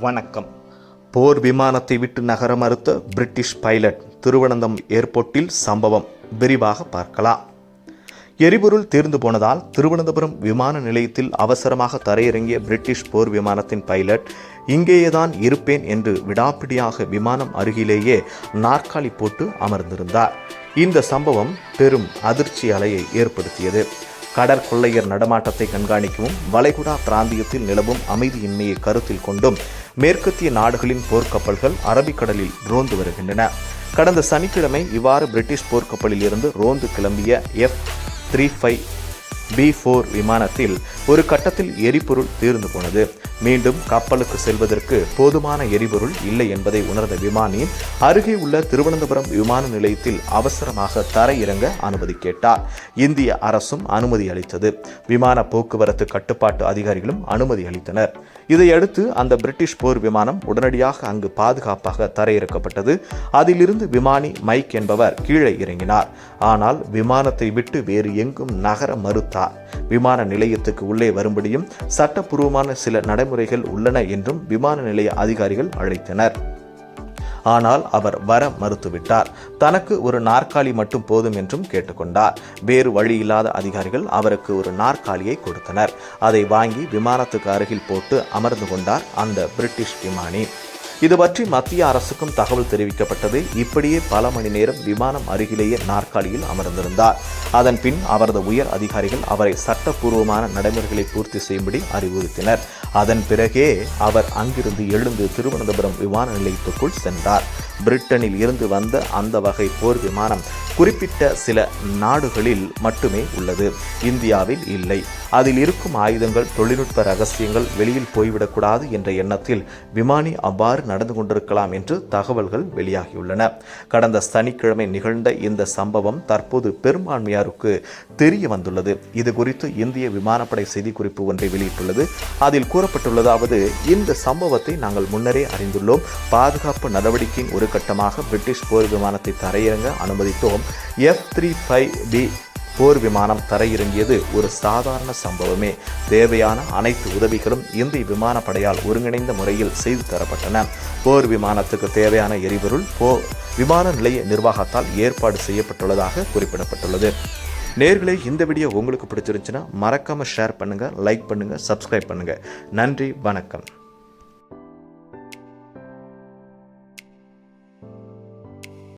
வணக்கம். போர் விமானத்தை விட்டு நகர மறுத்த பிரிட்டிஷ் பைலட் திருவனந்தம் ஏர்போர்ட்டில் சம்பவம் விரிவாக பார்க்கலாம். எரிபொருள் தீர்ந்து போனதால் திருவனந்தபுரம் விமான நிலையத்தில் அவசரமாக தரையிறங்கிய பிரிட்டிஷ் போர் விமானத்தின் பைலட் இங்கேயேதான் இருப்பேன் என்று விடாப்பிடியாக விமானம் அருகிலேயே நாற்காலி போட்டு அமர்ந்திருந்தார். இந்த சம்பவம் பெரும் அதிர்ச்சி அலையை ஏற்படுத்தியது. கடற்கொள்ளையர் நடமாட்டத்தை கண்காணிக்கவும் வளைகுடா பிராந்தியத்தில் நிலவும் அமைதியின்மையை கருத்தில் கொண்டும் மேற்கத்திய நாடுகளின் போர்க்கப்பல்கள் அரபிக்கடலில் ரோந்து வருகின்றன. கடந்த சனிக்கிழமை இவ்வாறு பிரிட்டிஷ் போர்க்கப்பலில் இருந்து ரோந்து கிளம்பிய எஃப் த்ரீ ஃபைவ் பி ஃபோர் விமானத்தில் ஒரு கட்டத்தில் எரிபொருள் தீர்ந்து போனது. மீண்டும் கப்பலுக்கு செல்வதற்கு போதுமான எரிபொருள் இல்லை என்பதை உணர்ந்த விமானி அருகே உள்ள திருவனந்தபுரம் விமான நிலையத்தில் அவசரமாக தரையிறங்க அனுமதி கேட்டார். இந்திய அரசும் அனுமதி அளித்தது. விமான போக்குவரத்து கட்டுப்பாட்டு அதிகாரிகளும் அனுமதி அளித்தனர். இதையடுத்து அந்த பிரிட்டிஷ் போர் விமானம் உடனடியாக அங்கு பாதுகாப்பாக தரையிறக்கப்பட்டது. அதிலிருந்து விமானி மைக் என்பவர் கீழே இறங்கினார். ஆனால் விமானத்தை விட்டு வேறு எங்கும் நகர மறுத்தார். விமான நிலையத்துக்கு உள்ளே வரும்படியும் சட்டப்பூர்வமான சில நடைமுறைகள் உள்ளன என்றும் விமான நிலைய அதிகாரிகள் அழைத்தனர். ஆனால் அவர் வர மறுத்துவிட்டார். தனக்கு ஒரு நாற்காலி மட்டும் போதும் என்றும் கேட்டுக்கொண்டார். வேறு வழி இல்லாத அதிகாரிகள் அவருக்கு ஒரு நாற்காலியை கொடுத்தனர். அதை வாங்கி விமானத்துக்கு அருகில் போட்டு அமர்ந்து கொண்டார் அந்த பிரிட்டிஷ் விமானி. இது பற்றி மத்திய அரசுக்கும் தகவல் தெரிவிக்கப்பட்டது. இப்படியே பல மணி நேரம் விமானம் அருகிலேயே நாற்காலியில் அமர்ந்திருந்தார். அதன் பின் அவரது உயர் அதிகாரிகள் அவரை சட்டப்பூர்வமான நடைமுறைகளை பூர்த்தி செய்யும்படி அறிவுறுத்தினர். அதன் பிறகே அவர் அங்கிருந்து எழுந்து திருவனந்தபுரம் விமான நிலையத்துக்குள் சென்றார். பிரிட்டனில் இருந்து வந்த அந்த வகை போர் விமானம் குறிப்பிட்ட சில நாடுகளில் மட்டுமே உள்ளது. இந்தியாவில் இல்லை. அதில் இருக்கும் ஆயுதங்கள் தொழில்நுட்ப ரகசியங்கள் வெளியில் போய்விடக்கூடாது என்ற எண்ணத்தில் விமானி அவ்வாறு நடந்து கொண்டிருக்கலாம் என்று தகவல்கள் வெளியாகியுள்ளன. கடந்த சனிக்கிழமை நிகழ்ந்த இந்த சம்பவம் தற்போது பெரும்பான்மையாருக்கு தெரிய வந்துள்ளது. இது குறித்து இந்திய விமானப்படை செய்திக்குறிப்பு ஒன்றை வெளியிட்டுள்ளது. அதில் கூறப்பட்டுள்ளதாவது இந்த சம்பவத்தை நாங்கள் முன்னரே அறிந்துள்ளோம். பாதுகாப்பு நடவடிக்கையின் ஒரு கட்டமாக பிரிட்டிஷ் போர் விமானத்தை தரையிறங்க அனுமதித்தோம். எஃப் த்ரீ ஃபைவ் பி போர் விமானம் தரையிறங்கியது ஒரு சாதாரண சம்பவமே. தேவையான அனைத்து உதவிகளும் இந்திய விமானப்படையால் ஒருங்கிணைந்த முறையில் செய்து தரப்பட்டன. போர் விமானத்துக்கு தேவையான எரிபொருள் போ விமான நிலைய நிர்வாகத்தால் ஏற்பாடு செய்யப்பட்டுள்ளதாக குறிப்பிடப்பட்டுள்ளது. நேர்களே இந்த வீடியோ உங்களுக்கு பிடிச்சிருந்துச்சுன்னா மறக்காமல் ஷேர் பண்ணுங்கள் லைக் பண்ணுங்கள் சப்ஸ்கிரைப் பண்ணுங்கள் நன்றி வணக்கம்.